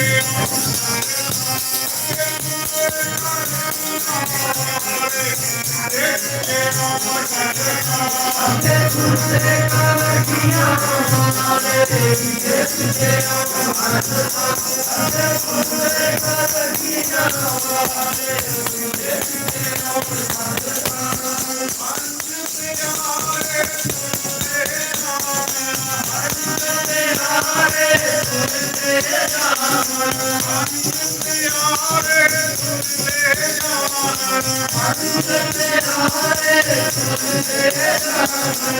Yeah. I'm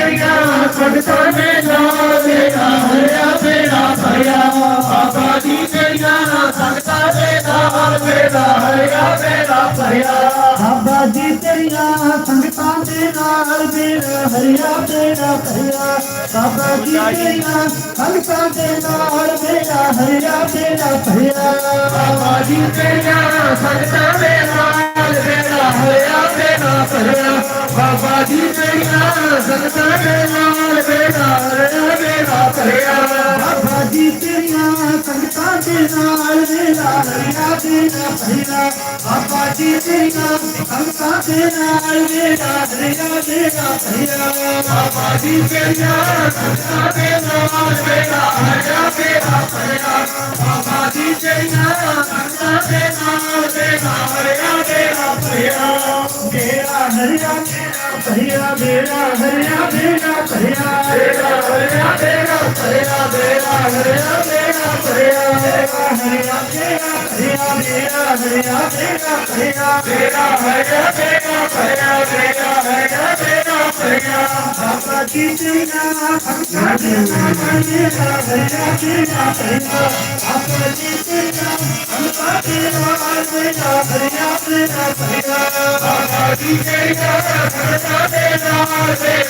बेड़ा पड़ता बेड़ा बेड़ा हरा बेड़ा भया बाबा जी बेड़ा पड़ता बेड़ा बेड़ा हरा भया बाबा जी तेरिया संगता बेड़ा बेड़ा हरिया बेड़ा भैया बाबा जी तेरिया संगता बेड़ा बेड़ा हरा बेड़ा भया बाबा जी तेरिया संगता बेड़ा बाबा जी तेरिया संगता दे नाल मेरा हरिया तेरा बाबा जी तेरिया संगता दे नाल मेरा हरिया तेरा बाबा जी तेरिया संगता दे नाल मेरा बाबा जी तेरिया संगता दे नाल मेरा हरिया तेरा पहिरा बेड़ा हरिया बेड़ा पहिया बेड़ा हरिया बेड़ा पहिया बेड़ा हरिया बेड़ा पहिया बेड़ा हरिया बेड़ा पहिया बेड़ा हरिया बेड़ा पहिया बेड़ा हरिया बेड़ा पहिया बेड़ा हरिया बेड़ा पहिया बाबा की चैना बाबा की चैना हरिया बेड़ा पहिया बाबा की चैना ਸਾਡੀ ਕਿਹੜਾ ਸਰਦਾ ਦੇ ਨਾਲ ਦੇ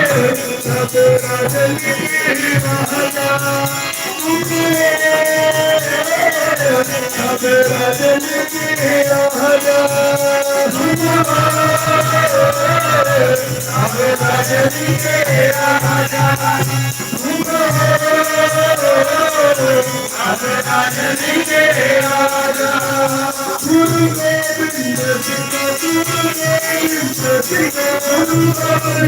सब रजनी सब रजनी सब रजनी सब रजनी गुरु देव जिंदगी गुरु देव जिंदगी गुरु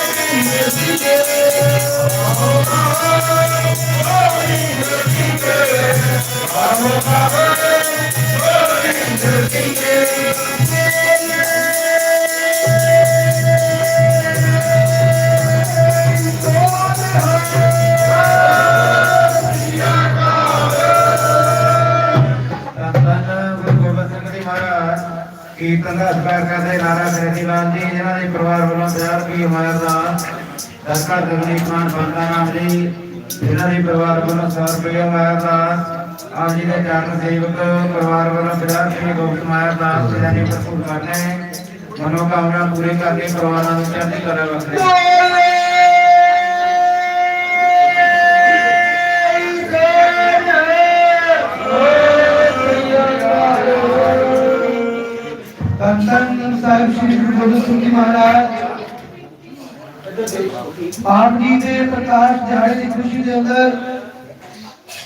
Oh, ਕੀਰਤਨ ਦਾ ਸਤਿਕਾਰ ਕਰਦੇ ਨਾਰਾ ਗ੍ਰਹਿ ਜੀ, ਜਿਨ੍ਹਾਂ ਦੇ ਪਰਿਵਾਰ ਵੱਲੋਂ 1000 ਰੁਪਏ ਮਾਇਆ ਦਾ ਦਰਕਾ ਜਗਦੀਪ ਮਾਨ ਬੰਦਾ ਨਾਮ ਜੀ, ਜਿਨ੍ਹਾਂ ਦੇ ਪਰਿਵਾਰ ਵੱਲੋਂ 100 ਰੁਪਏ ਮਾਇਆ ਦਾ, ਆਪ ਜੀ ਦੇ ਚਰਨ ਸੇਵਕ ਪਰਿਵਾਰ ਵੱਲੋਂ 50 ਰੁਪਏ ਗੋਬਿੰਦ ਮਾਇਆ ਦਾ ਜਿਨ੍ਹਾਂ ਨੇ ਭਰਪੂਰ ਕਰਨੇ, ਮਨੋਕਾਮਨਾ ਪੂਰੀ ਕਰਕੇ ਪਰਿਵਾਰਾਂ ਨੂੰ ਚੜ੍ਹਦੀ ਕਲਾ ਬਖਸ਼ੇ। ਸ੍ਰੀ ਗੁਰੂ ਗੋਬਿੰਦ ਸਿੰਘ ਜੀ ਮਹਾਰਾਜ ਆਪ ਜੀ ਦੇ ਪ੍ਰਕਾਸ਼ ਦਿਹਾੜੇ ਦੀ ਖੁਸ਼ੀ ਦੇ ਅੰਦਰ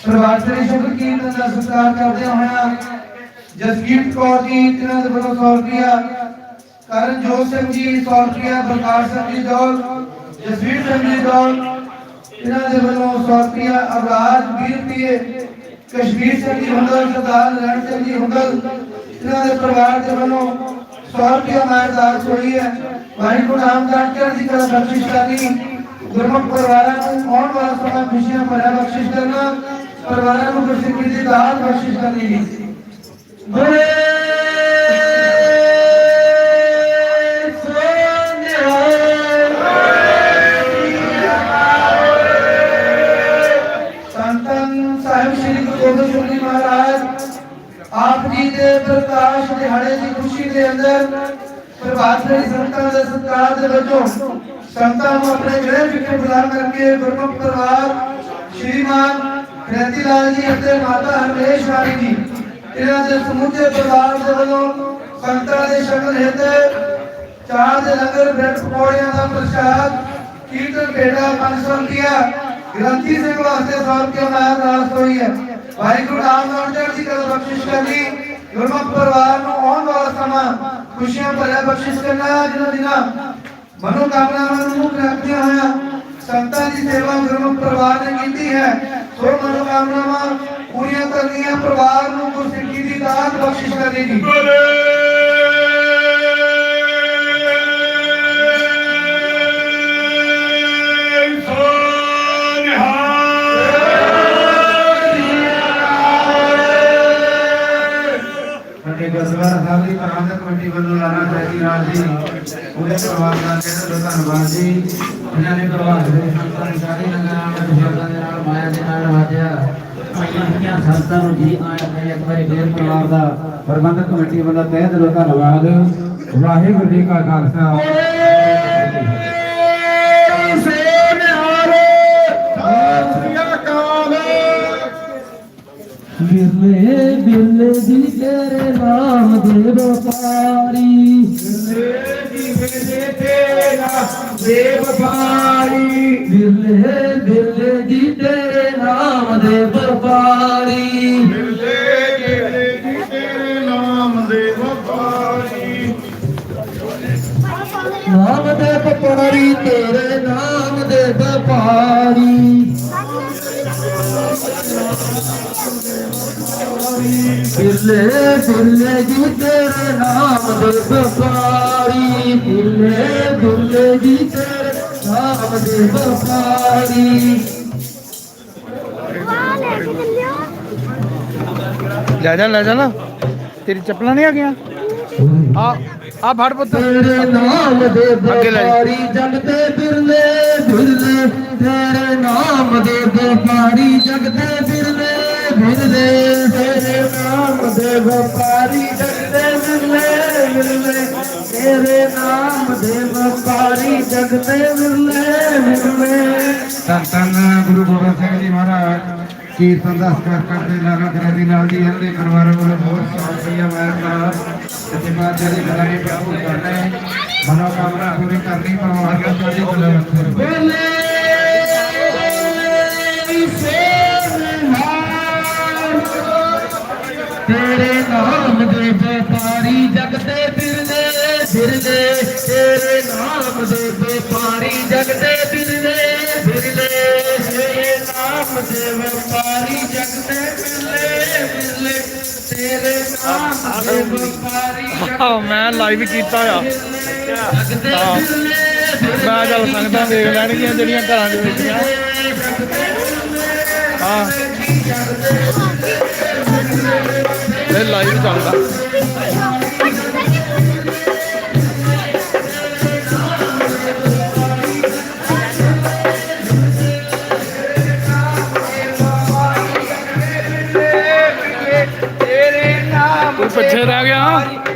ਪ੍ਰਭਾਤ ਫੇਰੀ ਸ਼ੁਕਰ ਕੀਰਤਨ ਦਾ ਸਤਿਕਾਰ ਕਰਦੇ ਹੋਇਆ ਜਸਕੀਰਤ ਕੌਰ ਜੀ ਇਹਨਾਂ ਦੇ ਵੱਲੋਂ 100 ਰੁਪਇਆ ਕਰਨ ਜੋਤ ਸਿੰਘ ਜੀ 100 ਰੁਪਇਆ ਪ੍ਰਕਾਸ਼ ਸਿੰਘ ਜੀ ਦੌਲ ਜਸਵੀਰ ਸਿੰਘ ਜੀ ਦੌਲ ਇਹਨਾਂ ਦੇ ਵੱਲੋਂ 100 ਰੁਪਇਆ ਅਵਰਾਜ 20 ਰੁਪਏ ਕਸ਼ਮੀਰ ਸਿੰਘ ਜੀ ਹੁੰਦਲ ਸਰਦਾਰ ਰਣ ਸਿੰਘ ਜੀ ਹੁੰਦਲ ਇਹਨਾਂ ਦੇ ਪਰਿਵਾਰ ਦੇ ਵੱਲੋਂ सौ रुपया हमारे दाल छोड़िए वाणी को नाम जान कर जी का बख्शिश करनी। दुर्मुख परिवार को और वाला समय खुशियाँ भरा बख्शिश करना? परिवार को खुशी की दाल बख्शिश करनी। बोले ਪ੍ਰਕਾਸ਼ ਦਿਹਾੜੇ ਦੀ ਖੁਸ਼ੀ ਦੇ ਅੰਦਰ ਪ੍ਰਭਾਤ ਫੇਰੀ ਸੰਤਾਂ ਦੇ ਸਤਿਕਾਰ ਦੇ ਵਜੋਂ ਸੰਤਾਂ ਨੂੰ ਆਪਣੇ ਗ੍ਰਹਿ ਵਿਖੇ ਬੁਲਾ ਕਰਕੇ ਗੁਰਮੁਖ ਪਰਿਵਾਰ, ਸ਼੍ਰੀਮਾਨ ਰੈਤੀ ਲਾਲ ਜੀ ਅਤੇ ਮਾਤਾ ਹਰਮੇਸ਼ ਰਾਣੀ ਜੀ, ਇਹਨਾਂ ਦੇ ਸਮੁੱਚੇ ਪਰਿਵਾਰ ਦੇ ਵੱਲੋਂ ਸੰਤਾਂ ਦੇ ਸ਼ਗਨ ਹਿੱਤ ਚਾਰ ਦੇ ਲੰਗਰ, ਬ੍ਰੈਡ ਪਕੌੜਿਆਂ ਦਾ ਪ੍ਰਸ਼ਾਦ, ਕੀਰਤਨ ਭੇਟਾ 500 ਰੁਪਇਆ ਗ੍ਰੰਥੀ ਸਿੰਘ ਵਾਸਤੇ 100 ਰੁਪਇਆ ਮਾਇਆ ਦਾਸ ਹੋਈ ਹੈ। ਵਾਹਿਗੁਰੂ ਨਾਮ ਨਾਲ ਚੜ੍ਹਦੀ ਕਲਾ ਬਖਸ਼ਿਸ਼ ਕਰਨੀ। ਗੁਰਮੁਖ ਪਰਿਵਾਰ ਨੂੰ ਆਉਣ ਵਾਲਾ ਸਮਾਂ ਖੁਸ਼ੀਆਂ ਭਰਿਆ ਬਖਸ਼ਿਸ਼ ਕਰਨਾ ਜਿਨ੍ਹਾਂ ਦਿਨਾਂ ਮਨੋ ਕਾਮਨਾਵਾਂ ਨੂੰ ਮੁੱਖ ਰੱਖਦਿਆਂ ਹੋਇਆ ਸੰਤਾਂ ਦੀ ਸੇਵਾ ਗੁਰਮੁਖ ਪਰਿਵਾਰ ਨੇ ਕੀਤੀ ਹੈ। ਸੋ ਮਨੋ ਕਾਮਨਾਵਾਂ ਪੂਰੀਆਂ ਕਰਨੀਆਂ, ਪਰਿਵਾਰ ਨੂੰ ਗੁਰਸਿੱਖੀ ਦੀ ਦਾਤ ਬਖਸ਼ਿਸ਼ ਕਰਨੀ ਜੀ। ਗੁਰਦੁਆਰਾ ਪ੍ਰਬੰਧਕ ਕਮੇਟੀ ਵੱਲੋਂ ਲਾਲਾ ਸਾਹਿਬ ਰਾਜ ਜੀ ਉਹਦੇ ਪਰਿਵਾਰ ਦਾ ਤਹਿ ਧੰਨਵਾਦ ਜੀ। ਇਹਨਾਂ ਨੇ ਪਰਿਵਾਰ ਦੇ ਸੰਤਾਂ ਸਾਰੇ ਨਗਰਾਂ ਦੇ ਬਜ਼ੁਰਗਾਂ ਦੇ ਨਾਲ, ਮਾਇਆ ਦੇ ਨਾਲ ਵਾਜਿਆ ਭਾਈਆਂ ਸੰਤਾਂ ਨੂੰ ਜੀ ਆਇਆ ਮੈਂ ਇੱਕ ਵਾਰੀ ਫੇਰ ਪਰਿਵਾਰ ਦਾ ਪ੍ਰਬੰਧਕ ਕਮੇਟੀ ਵੱਲੋਂ ਤਹਿ ਦਿਲੋਂ ਧੰਨਵਾਦ। ਵਾਹਿਗੁਰੂ ਜੀ ਕਾ ਖਾਲਸਾ। ਬਿਰਲੇ ਬਿਰਲੇ ਦੀ ਤੇਰੇ ਨਾਮ ਦੇ ਵਪਾਰੀ। ਬਿਰਲੇ ਦੀ ਤੇਰੇ ਨਾਮ ਦੇ ਵਪਾਰੀ ਨਾਮ ਦੇ ਦੀ ਤੇਰੇ ਨਾਮ ਦੇ ਵਪਾਰੀ। ਬਿਰਲੇ ਬਿਰਲੇ ਜੀ ਤੇਰੇ ਨਾਮ ਦੇ ਵਪਾਰੀ ਬਿਰਲੇ ਬਿਰਲੇ ਵਪਾਰੀ, ਤੇਰੇ ਨਾਮ ਦੇ ਵਪਾਰੀ। दिले दिले जी तेरे नाम दे बपारी दिले दिले जी तेरे नाम दे बपारी ले जा ले जा ना। तेरी चप्पल नहीं आ गया आ आ भाड़ पुत्र तेरे नाम दे बपारी जगते बिरले बिरले तेरे नाम दे पारी जगते बिरले ਬਿਰਲੇ ਤੇਰੇ ਨਾਮ ਦੇ ਵਪਾਰੀ ਜਗ ਤੇ ਬਿਰਲੇ ਬਿਰਲੇ ਤੇਰੇ ਨਾਮ ਦੇ ਵਪਾਰੀ ਜਗ ਤੇ ਬਿਰਲੇ ਬਿਰਲੇ ਧੰਨ ਧੰਨ ਗੁਰੂ ਗੋਬਿੰਦ ਸਿੰਘ ਜੀ ਮਹਾਰਾਜ ਕੀਰਤਨ ਦਾ ਸਕਾਰ ਕਰਦੇ ਲਾਲਾ ਦੀ ਨਾਲ ਜੀ ਇਹਨਾਂ ਦੇ ਪਰਿਵਾਰ ਵੱਲੋਂ ਬਹੁਤ ਸ਼ੁਕਰੀਆ ਮੈਂ ਨਾਲ ਸੱਚੇ ਬਾਦਸ਼ਾਹ ਦੀ ਗੱਲਾਂ ਨੂੰ ਪ੍ਰਭੂ ਕਰਨਾ ਮਨੋ ਕਾਮਨਾ ਪੂਰੀ ਕਰਨੀ ਪਰਮਾਤਮਾ ਦਾ ਰੱਖੇ ਬੋਲੇ ਤੇਰੇ ਨਾਮ ਦੇ ਵਪਾਰੀ ਜਗ ਤੇ ਬਿਰਲੇ ਬਿਰਲੇ ਤੇਰੇ ਨਾਮ ਦੇ ਵਪਾਰੀ ਜਗ ਤੇ ਬਿਰਲੇ ਬਿਰਲੇ ਤੇਰੇ ਨਾਮ ਦੇ ਵਪਾਰੀ ਜਗ ਤੇ ਬਿਰਲੇ ਬਿਰਲੇ ਤੇਰੇ ਨਾਮ ਦੇ ਵਪਾਰੀ ਆਹ, ਮੈਂ ਲਾਈਵ ਕੀਤਾ ਆ। ਮੈਂ ਚੱਲ ਸੰਗਤਾਂ ਦੇਖ ਲੈਣਗੀਆਂ ਜਿਹੜੀਆਂ ਘਰਾਂ ਦੇ ਵਿੱਚ ਆ। ਹਾਂ। ਇਹ ਲਾਈਵ ਚੱਲਦਾ। ਕੋਈ ਪਿੱਛੇ ਰਹਿ ਗਿਆ।